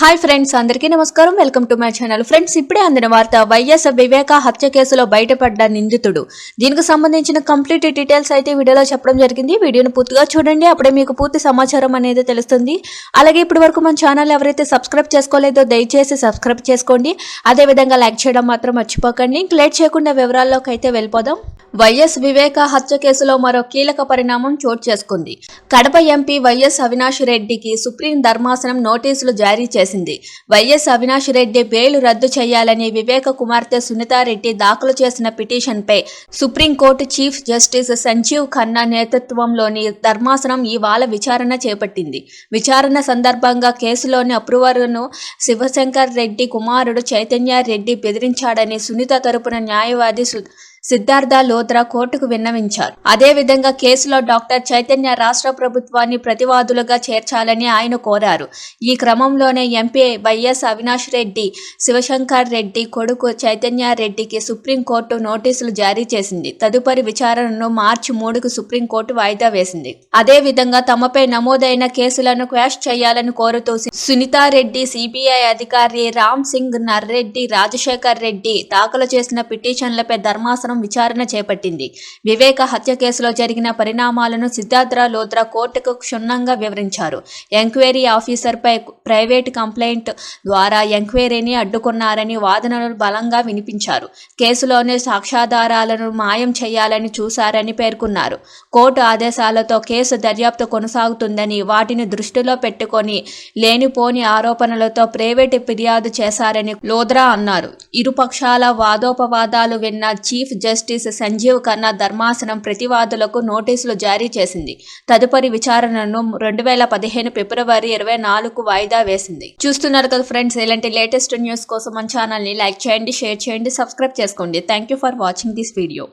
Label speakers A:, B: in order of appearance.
A: Hi friends అందరికీ నమస్కారం. Welcome to my channel friends ఇప్పుడే అందిన వార్త వైఎస్ వివేక హత్య కేసులో బయటపడ్డ నిందితుడు. దీనికి సంబంధించిన కంప్లీట్ డీటెయిల్స్ అయితే వీడియోలో చెప్పడం జరిగింది. వీడియోను పూర్తిగా చూడండి. అప్పుడే మీకు పూర్తి సమాచారం అనేది తెలుస్తుంది. అలాగే ఇప్పటి వరకు మన ఛానల్ ఎవరైతే సబ్స్క్రైబ్ చేసుకోలేదో దయచేసి సబ్స్క్రైబ్ చేసుకోండి. అదేవిధంగా లైక్ చేయడం మాత్రం మర్చిపోకండి. ఇంక లేట్ చేయకుండా వివరాల్లోకి అయితే వెళ్ళిపోదాం. వైఎస్ వివేక హత్య కేసులో మరో కీలక పరిణామం చోటు చేసుకుంది. కడప ఎంపీ వైఎస్ అవినాష్ రెడ్డికి సుప్రీం ధర్మాసనం నోటీసులు జారీ చేసింది. వైఎస్ అవినాష్ రెడ్డి బెయిల్ రద్దు చేయాలని వివేక కుమార్తె సునీతారెడ్డి దాఖలు చేసిన పిటిషన్పై supreme court chief justice Sanjiv Khanna నేతృత్వంలోని ధర్మాసనం ఇవాళ విచారణ చేపట్టింది. విచారణ సందర్భంగా కేసులోని అప్రూవర్ను శివశంకర్ రెడ్డి కుమారుడు చైతన్య రెడ్డి బెదిరించాడని సునీత తరపున న్యాయవాది సిద్ధార్థ లోత్రా కోర్టుకు విన్నవించారు. అదేవిధంగా కేసులో డాక్టర్ చైతన్య రాష్ట్ర ప్రభుత్వాన్ని ప్రతివాదులుగా చేర్చాలని ఆయన కోరారు. ఈ క్రమంలోనే ఎంపీ వైఎస్ అవినాష్ రెడ్డి శివశంకర్ రెడ్డి కొడుకు చైతన్య రెడ్డికి సుప్రీంకోర్టు నోటీసులు జారీ చేసింది. తదుపరి విచారణను మార్చి మూడుకు సుప్రీంకోర్టు వాయిదా వేసింది. అదేవిధంగా తమపై నమోదైన కేసులను క్వాష్ చేయాలని కోరుతూ సునీతారెడ్డి సిబిఐ అధికారి రామ్ సింగ్ నర్రెడ్డి రాజశేఖర్ రెడ్డి దాఖలు చేసిన పిటిషన్లపై ధర్మాసనం విచారణ చేపట్టింది. వివేక హత్య కేసులో జరిగిన పరిణామాలను సిద్ధార్థ లోత్రా కోర్టుకు క్షుణ్ణంగా వివరించారు. ఎంక్వైరీ ఆఫీసర్పై ప్రైవేట్ కంప్లైంట్ ద్వారా ఎంక్వైరీని అడ్డుకున్నారని వాదనలు బలంగా వినిపించారు. కేసులోనే సాక్ష్యాధారాలను మాయం చేయాలని చూశారని పేర్కొన్నారు. కోర్టు ఆదేశాలతో కేసు దర్యాప్తు కొనసాగుతుందని వాటిని దృష్టిలో పెట్టుకొని లేనిపోని ఆరోపణలతో ప్రైవేటు ఫిర్యాదు చేశారని లోద్రా అన్నారు. ఇరుపక్షాల వాదోపవాదాలు విన్న చీఫ్ జస్టిస్ సంజీవ్ ఖన్నా ధర్మాసనం ప్రతివాదులకు నోటీసులు జారీ చేసింది. తదుపరి విచారణను రెండు వేల పదిహేను ఫిబ్రవరి ఇరవై నాలుగు వాయిదా వేసింది. చూస్తున్నారు కదా ఫ్రెండ్స్ ఇలాంటి లేటెస్ట్ న్యూస్ కోసం మన ఛానల్ని లైక్ చేయండి షేర్ చేయండి సబ్స్క్రైబ్ చేసుకోండి. Thank you for watching this video.